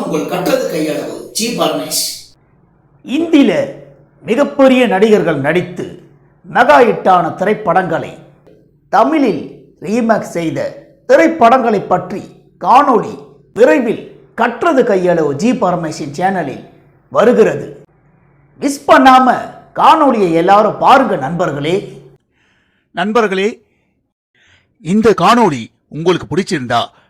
உங்கள் கற்றது கையளவு ஜி பரமேஷ். இந்தியில மிகப்பெரிய நடிகர்கள் நடித்து மெகா ஹிட்டான திரைப்படங்களை தமிழில் ரீமேக் செய்த திரைப்படங்களை பற்றி காணொளி விரைவில் கற்றது கையளவு ஜி பரமேஷின் சேனலில் வருகிறது. மிஸ் பண்ணாம காணொளியை எல்லாரும் பாருங்க நண்பர்களே. நண்பர்களே இந்த காணொளி உங்களுக்கு பிடிச்சிருந்தா